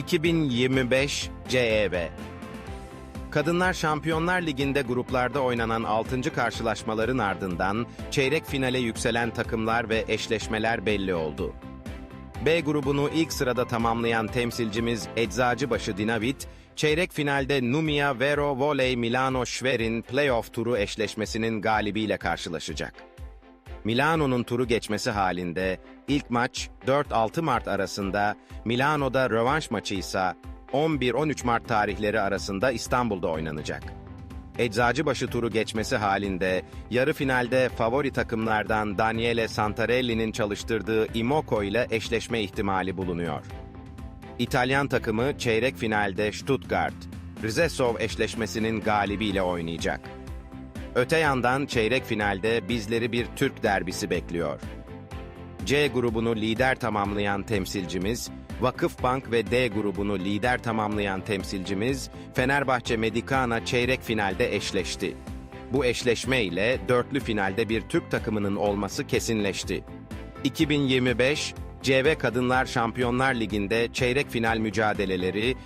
2025 CEV Kadınlar Şampiyonlar Ligi'nde gruplarda oynanan 6. karşılaşmaların ardından çeyrek finale yükselen takımlar ve eşleşmeler belli oldu. B grubunu ilk sırada tamamlayan temsilcimiz Eczacıbaşı Dinavit, çeyrek finalde Numia Vero Voley Milano Schwerin playoff turu eşleşmesinin galibiyle karşılaşacak. Milano'nun turu geçmesi halinde ilk maç 4-6 Mart arasında, Milano'da rövanş maçı ise 11-13 Mart tarihleri arasında İstanbul'da oynanacak. Eczacıbaşı turu geçmesi halinde yarı finalde favori takımlardan Daniele Santarelli'nin çalıştırdığı Imoco ile eşleşme ihtimali bulunuyor. İtalyan takımı çeyrek finalde Stuttgart, Rizesov eşleşmesinin galibiyle oynayacak. Öte yandan çeyrek finalde bizleri bir Türk derbisi bekliyor. C grubunu lider tamamlayan temsilcimiz, Vakıfbank ve D grubunu lider tamamlayan temsilcimiz Fenerbahçe Medikana çeyrek finalde eşleşti. Bu eşleşme ile dörtlü finalde bir Türk takımının olması kesinleşti. 2025 CV Kadınlar Şampiyonlar Ligi'nde çeyrek final mücadeleleri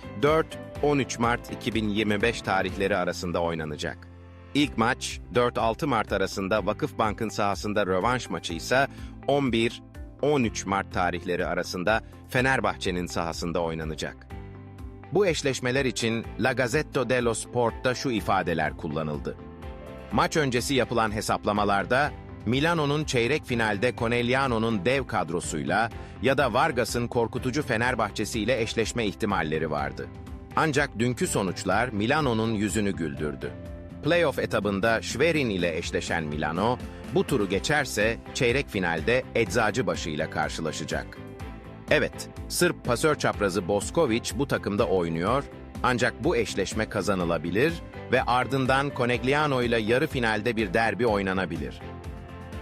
4-13 Mart 2025 tarihleri arasında oynanacak. İlk maç 4-6 Mart arasında Vakıfbank'ın sahasında rövanş maçı ise 11 13 Mart tarihleri arasında Fenerbahçe'nin sahasında oynanacak. Bu eşleşmeler için La Gazzetta dello Sport'ta şu ifadeler kullanıldı. Maç öncesi yapılan hesaplamalarda Milano'nun çeyrek finalde Conegliano'nun dev kadrosuyla ya da Vargas'ın korkutucu Fenerbahçesi ile eşleşme ihtimalleri vardı. Ancak dünkü sonuçlar Milano'nun yüzünü güldürdü. Playoff etabında Schwerin ile eşleşen Milano, bu turu geçerse çeyrek finalde Eczacıbaşı ile karşılaşacak. Evet, Sırp pasör çaprazı Boskovic bu takımda oynuyor ancak bu eşleşme kazanılabilir ve ardından Conegliano ile yarı finalde bir derbi oynanabilir.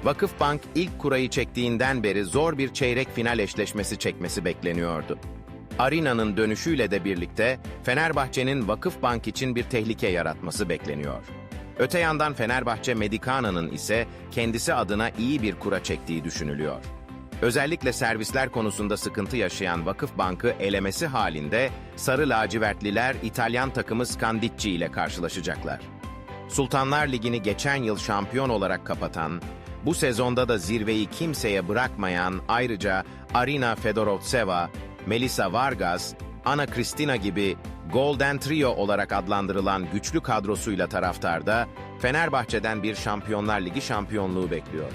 Vakıfbank ilk kurayı çektiğinden beri zor bir çeyrek final eşleşmesi çekmesi bekleniyordu. Arina'nın dönüşüyle de birlikte Fenerbahçe'nin Vakıfbank için bir tehlike yaratması bekleniyor. Öte yandan Fenerbahçe Medicana'nın ise kendisi adına iyi bir kura çektiği düşünülüyor. Özellikle servisler konusunda sıkıntı yaşayan Vakıfbank'ı elemesi halinde Sarı Lacivertliler İtalyan takımı Scandicci ile karşılaşacaklar. Sultanlar Ligi'ni geçen yıl şampiyon olarak kapatan, bu sezonda da zirveyi kimseye bırakmayan ayrıca Arina Fedorovtseva, Melissa Vargas, Ana Cristina gibi Golden Trio olarak adlandırılan güçlü kadrosuyla taraftarda Fenerbahçe'den bir Şampiyonlar Ligi şampiyonluğu bekliyor.